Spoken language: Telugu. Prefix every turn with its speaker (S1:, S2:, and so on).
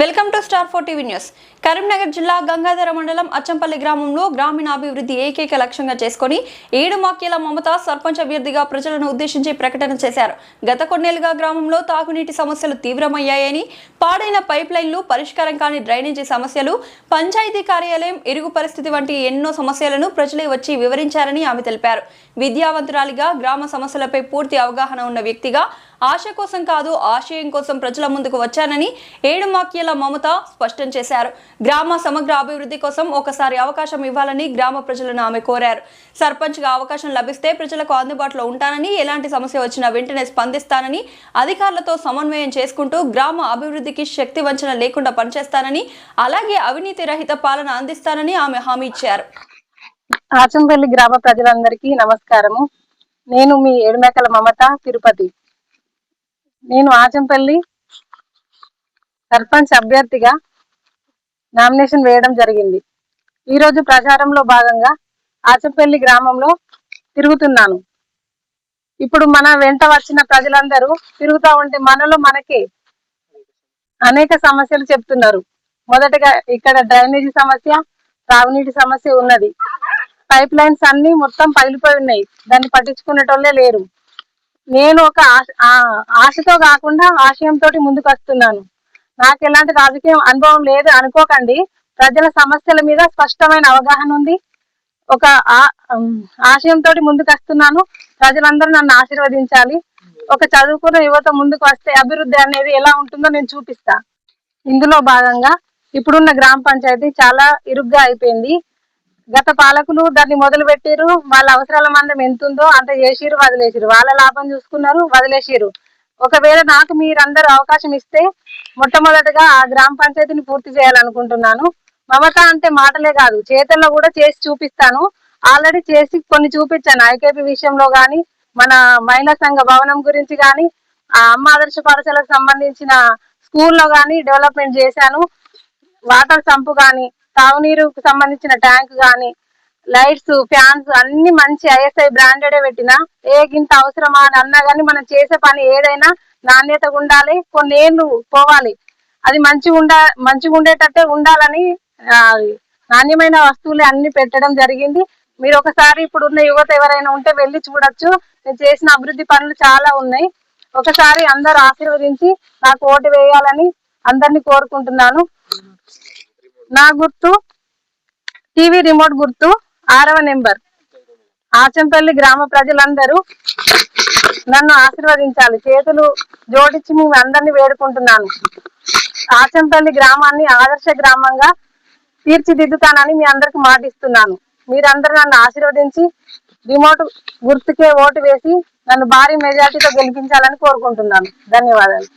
S1: Welcome to star four TV news. Karimnagar జిల్లా గంగాధర మండలం అచ్చంపల్లి గ్రామంలో గ్రామీణాభివృద్ధి ఏకైక లక్ష్యంగా చేసుకుని ఏడు మాక్యాల మమత సర్పంచ్ అభ్యర్థిగా ప్రజలను ఉద్దేశించి ప్రకటన చేశారు. గత కొన్నేళ్ళుగా గ్రామంలో తాగునీటి సమస్యలు తీవ్రమయ్యాయని పాడైన పైప్ లైన్లు పరిష్కారం కాని డ్రైనేజీ సమస్యలు పంచాయతీ కార్యాలయం ఇరుగు పరిస్థితి వంటి ఎన్నో సమస్యలను ప్రజలే వచ్చి వివరించారని ఆమె తెలిపారు. విద్యావంతురాలిగా గ్రామ సమస్యలపై పూర్తి అవగాహన ఉన్న వ్యక్తిగా ఆశ కోసం కాదు ఆశయం కోసం ప్రజల ముందుకు వచ్చానని ఏడుమాక్యల మమత స్పష్టం చేశారు. గ్రామ సమగ్ర అభివృద్ధి కోసం ఒకసారి అవకాశం ఇవ్వాలని గ్రామ ప్రజలను ఆమె కోరారు. సర్పంచ్గా అవకాశం లభిస్తే ప్రజలకు అందుబాటులో ఉంటానని ఎలాంటి సమస్య వచ్చినా వెంటనే స్పందిస్తానని అధికారులతో సమన్వయం చేసుకుంటూ గ్రామ అభివృద్ధికి శక్తి వంచన లేకుండా పనిచేస్తానని అలాగే అవినీతి రహిత పాలన అందిస్తానని ఆమె హామీ ఇచ్చారు.
S2: ఆచంపల్లి గ్రామ ప్రజలందరికీ నమస్కారము. నేను మీ ఏడుమేకల మమత తిరుపతి. నేను ఆచంపల్లి సర్పంచ్ అభ్యర్థిగా నామినేషన్ వేయడం జరిగింది. ఈరోజు ప్రచారంలో భాగంగా ఆచంపల్లి గ్రామంలో తిరుగుతున్నాను. ఇప్పుడు మన వెంట వచ్చిన ప్రజలందరూ తిరుగుతూ ఉంటే మనలో మనకే అనేక సమస్యలు చెప్తున్నారు. మొదటగా ఇక్కడ డ్రైనేజీ సమస్య త్రాగునీటి సమస్య ఉన్నది. పైప్ లైన్స్ అన్ని మొత్తం పగిలిపోయి ఉన్నాయి. దాన్ని పట్టించుకునేటోళ్ళే లేరు. నేను ఒక ఆశ- ఆశతో కాకుండా ఆశయంతో ముందుకు వస్తున్నాను నాకు ఎలాంటి రాజకీయ అనుభవం లేదు అనుకోకండి. ప్రజల సమస్యల మీద స్పష్టమైన అవగాహన ఉంది. ఒక ఆ- ఆశయంతో ముందుకు వస్తున్నాను ప్రజలందరూ నన్ను ఆశీర్వదించాలి. ఒక చదువుకున్న యువత ముందుకు వస్తే అభివృద్ధి అనేది ఎలా ఉంటుందో నేను చూపిస్తా. ఇందులో భాగంగా ఇప్పుడున్న గ్రామ పంచాయతీ చాలా ఇరుగ్గా అయిపోయింది. గత పాలకులు దాన్ని మొదలు పెట్టారు వాళ్ళ అవసరాల మందం ఎంత ఉందో అంత చేసిరు వదిలేసిరు వాళ్ళ లాభం చూసుకున్నారు వదిలేసిరు ఒకవేళ నాకు మీరందరూ అవకాశం ఇస్తే మొట్టమొదటిగా ఆ గ్రామ పంచాయతీని పూర్తి చేయాలనుకుంటున్నాను. మమత అంటే మాటలే కాదు చేతల్లో కూడా చేసి చూపిస్తాను. ఆల్రెడీ చేసి కొన్ని చూపించాను. ఐకేపీ విషయంలో గాని మన మహిళా సంఘ భవనం గురించి గాని ఆ అమ్మ ఆదర్శ పాఠశాలకు సంబంధించిన స్కూల్లో గాని డెవలప్మెంట్ చేశాను. వాటర్ సంపు కానీ తాగునీరుకు సంబంధించిన ట్యాంక్ గాని లైట్స్ ఫ్యాన్స్ అన్ని మంచి ఐఎస్ఐ బ్రాండెడ్ పెట్టిన ఏ గింత అవసరమా అని అన్నా గానీ మనం చేసే పని ఏదైనా నాణ్యతగా ఉండాలి కొన్ని ఏళ్ళు పోవాలి. అది మంచిగా ఉండ మంచిగా ఉండేటట్టే ఉండాలని నాణ్యమైన వస్తువులు అన్ని పెట్టడం జరిగింది. మీరు ఒకసారి ఇప్పుడు ఉన్న యువత ఎవరైనా ఉంటే వెళ్ళి చూడొచ్చు. నేను చేసిన అభివృద్ధి పనులు చాలా ఉన్నాయి. ఒకసారి అందరు ఆశీర్వదించి నాకు ఓటు వేయాలని అందరినీ కోరుకుంటున్నాను. నా గుర్తు టీవీ రిమోట్ గుర్తు ఆరవ నెంబర్. ఆచంపల్లి గ్రామ ప్రజలందరూ నన్ను ఆశీర్వదించాలి. చేతులు జోడించి మేము అందరినీ వేడుకుంటున్నాను. ఆచంపల్లి గ్రామాన్ని ఆదర్శ గ్రామంగా తీర్చిదిద్దుతానని మీ అందరికి మాటిస్తున్నాను. మీరందరూ నన్ను ఆశీర్వదించి రిమోట్ గుర్తుకే ఓటు వేసి నన్ను భారీ మెజార్టీతో గెలిపించాలని కోరుకుంటున్నాను. ధన్యవాదాలు.